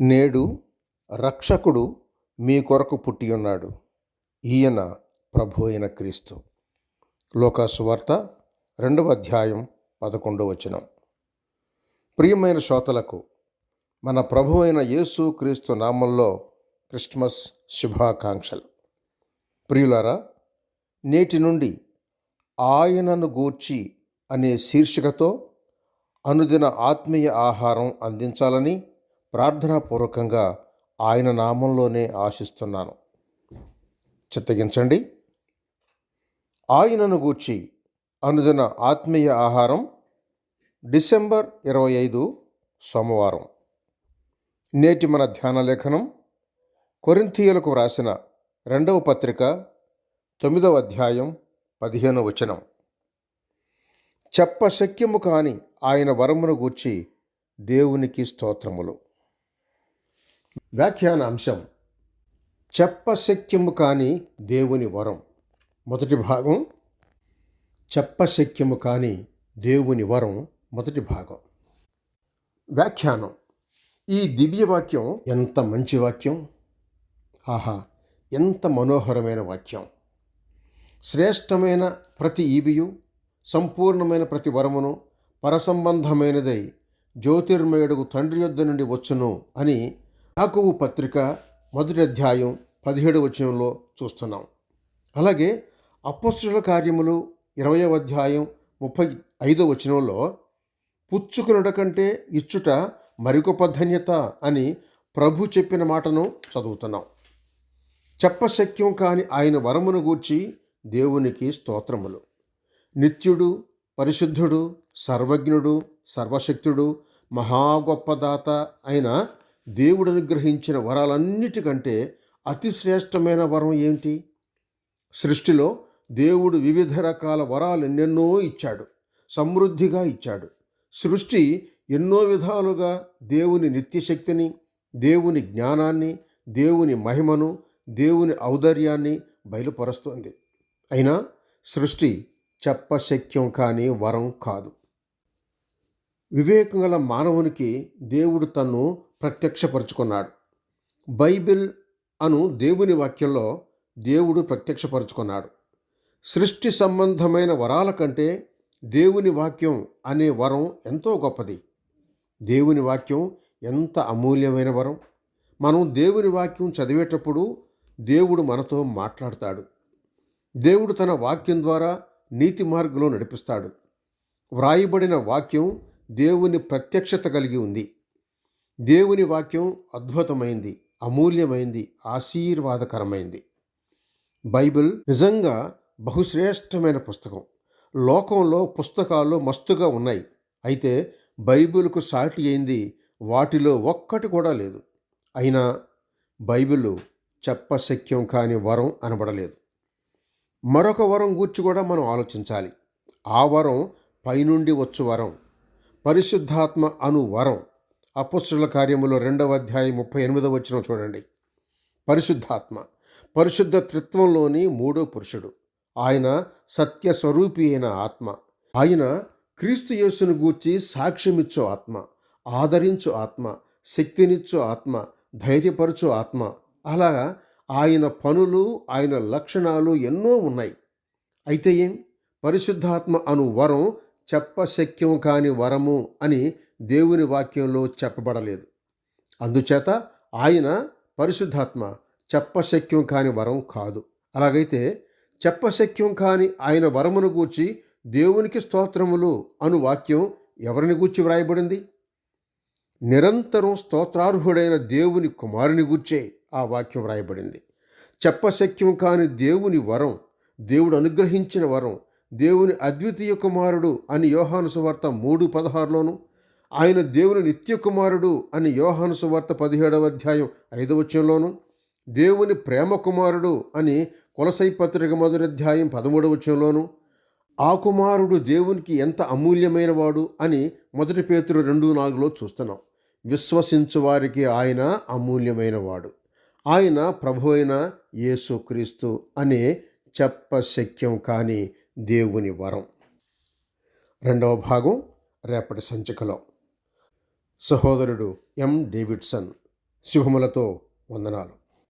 నేడు రక్షకుడు మీ కొరకు పుట్టి ఉన్నాడు. ఈయన ప్రభు అయిన క్రీస్తు. లోకాసువార్త రెండవ అధ్యాయం పదకొండవ వచనం. ప్రియమైన శ్రోతలకు మన ప్రభు అయిన యేసు క్రీస్తు నామంలో క్రిస్మస్ శుభాకాంక్షలు. ప్రియులారా నేటి నుండి ఆయనను గూర్చి అనే శీర్షికతో అనుదిన ఆత్మీయ ఆహారం అందించాలని ప్రార్థనాపూర్వకంగా ఆయన నామంలోనే ఆశిస్తున్నాను. చిత్తగించండి. ఆయనను గూర్చి అనుదిన ఆత్మీయ ఆహారం డిసెంబర్ ఇరవై ఐదు సోమవారం. నేటి మన ధ్యాన లేఖనం కొరింథీయులకు వ్రాసిన రెండవ పత్రిక తొమ్మిదవ అధ్యాయం పదిహేను వచనం. చెప్పశక్యము కాని ఆయన వరమును గూర్చి దేవునికి స్తోత్రములు. వ్యాఖ్యాన అంశం చెప్పశక్యము కాని దేవుని వరం. మొదటి భాగం చెప్పశక్యము కాని దేవుని వరం. మొదటి భాగం వ్యాఖ్యానం ఈ దివ్య వాక్యం ఎంత మంచి వాక్యం? ఆహా ఎంత మనోహరమైన వాక్యం. శ్రేష్టమైన ప్రతి ఈవియు సంపూర్ణమైన ప్రతి వరమును పరసంబంధమైనదై జ్యోతిర్మయుడుకు తండ్రి యొద్ద నుండి వచ్చును అని యాకోబు పత్రిక మొదటి అధ్యాయం పదిహేడు వచనంలో చూస్తున్నాం. అలాగే అపస్తుల కార్యములు ఇరవయో అధ్యాయం ముప్పై ఐదో వచనంలో పుచ్చుకునుట కంటే ఇచ్చుట మరికొక ధన్యత అని ప్రభు చెప్పిన మాటను చదువుతున్నాం. చెప్పశక్యం కాని ఆయన వరమును గూర్చి దేవునికి స్తోత్రములు. నిత్యుడు పరిశుద్ధుడు సర్వజ్ఞుడు సర్వశక్తుడు మహా గొప్పదాత అయిన దేవుడు అనుగ్రహించిన వరాలన్నిటికంటే అతి శ్రేష్టమైన వరం ఏమిటి? సృష్టిలో దేవుడు వివిధ రకాల వరాలు ఎన్నెన్నో ఇచ్చాడు సమృద్ధిగా ఇచ్చాడు. సృష్టి ఎన్నో విధాలుగా దేవుని నిత్యశక్తిని దేవుని జ్ఞానాన్ని దేవుని మహిమను దేవుని ఔదర్యాన్ని బయలుపరుస్తుంది. అయినా సృష్టి చెప్పశక్యం కాని వరం కాదు. వివేకం గల మానవునికి దేవుడు తను ప్రత్యక్షపరుచుకున్నాడు. బైబిల్ అను దేవుని వాక్యంలో దేవుడు ప్రత్యక్షపరుచుకున్నాడు. సృష్టి సంబంధమైన వరాల కంటే దేవుని వాక్యం అనే వరం ఎంతో గొప్పది. దేవుని వాక్యం ఎంత అమూల్యమైన వరం! మనం దేవుని వాక్యం చదివేటప్పుడు దేవుడు మనతో మాట్లాడతాడు. దేవుడు తన వాక్యం ద్వారా నీతి మార్గంలో నడిపిస్తాడు. వ్రాయబడిన వాక్యం దేవుని ప్రత్యక్షత కలిగి ఉంది. దేవుని వాక్యం అద్భుతమైంది అమూల్యమైంది ఆశీర్వాదకరమైంది. బైబిల్ నిజంగా బహుశ్రేష్టమైన పుస్తకం. లోకంలో పుస్తకాలు మస్తుగా ఉన్నాయి. అయితే బైబిల్కు సాటి అయింది వాటిలో ఒక్కటి కూడా లేదు. అయినా బైబిల్ చెప్పశక్యం కాని వరం అనబడలేదు. మరొక వరం గూర్చి కూడా మనం ఆలోచించాలి. ఆ వరం పైనుండి వచ్చు వరం. పరిశుద్ధాత్మ అను వరం. అపుష్టుల కార్యములో రెండవ అధ్యాయం ముప్పై ఎనిమిదవ వచ్చిన చూడండి. పరిశుద్ధాత్మ పరిశుద్ధ త్రిత్వంలోని మూడో పురుషుడు. ఆయన సత్య స్వరూపి అయిన ఆత్మ. ఆయన క్రీస్తు యేసును గూర్చి సాక్ష్యమిచ్చో ఆత్మ ఆదరించు ఆత్మ శక్తినిచ్చు ఆత్మ ధైర్యపరచు ఆత్మ. అలా ఆయన పనులు ఆయన లక్షణాలు ఎన్నో ఉన్నాయి. అయితే ఏం? పరిశుద్ధాత్మ అను వరం చెప్పశక్యం కాని వరము అని దేవుని వాక్యంలో చెప్పబడలేదు. అందుచేత ఆయన పరిశుద్ధాత్మ చెప్పశక్యం కాని వరం కాదు. అలాగైతే చెప్పశక్యం కాని ఆయన వరమును గూర్చి దేవునికి స్తోత్రములు అను వాక్యం ఎవరిని గూర్చి వ్రాయబడింది? నిరంతరం స్తోత్రార్హుడైన దేవుని కుమారుని గూర్చే ఆ వాక్యం వ్రాయబడింది. చెప్పశక్యం కాని దేవుని వరం దేవుడు అనుగ్రహించిన వరం దేవుని అద్వితీయ కుమారుడు అని యోహాను సువార్త మూడు పదహారులోను ఆయన దేవుని నిత్య కుమారుడు అని యోహాను సువార్త పదిహేడవ అధ్యాయం ఐదవచనంలోను దేవుని ప్రేమ కుమారుడు అని కొలసై పత్రిక మొదటి అధ్యాయం పదమూడవచనంలోను ఆ కుమారుడు దేవునికి ఎంత అమూల్యమైన వాడు అని మొదటి పేతురు రెండు నాలుగులో చూస్తున్నాం. విశ్వసించు వారికి ఆయన అమూల్యమైనవాడు ఆయన ప్రభు అయిన యేసుక్రీస్తు అనే చెప్పశక్యం కాని దేవుని వరం. రెండవ భాగం రేపటి సంచికలో. సహోదరుడు ఎం డేవిడ్సన్ శుభములతో వందనాలు.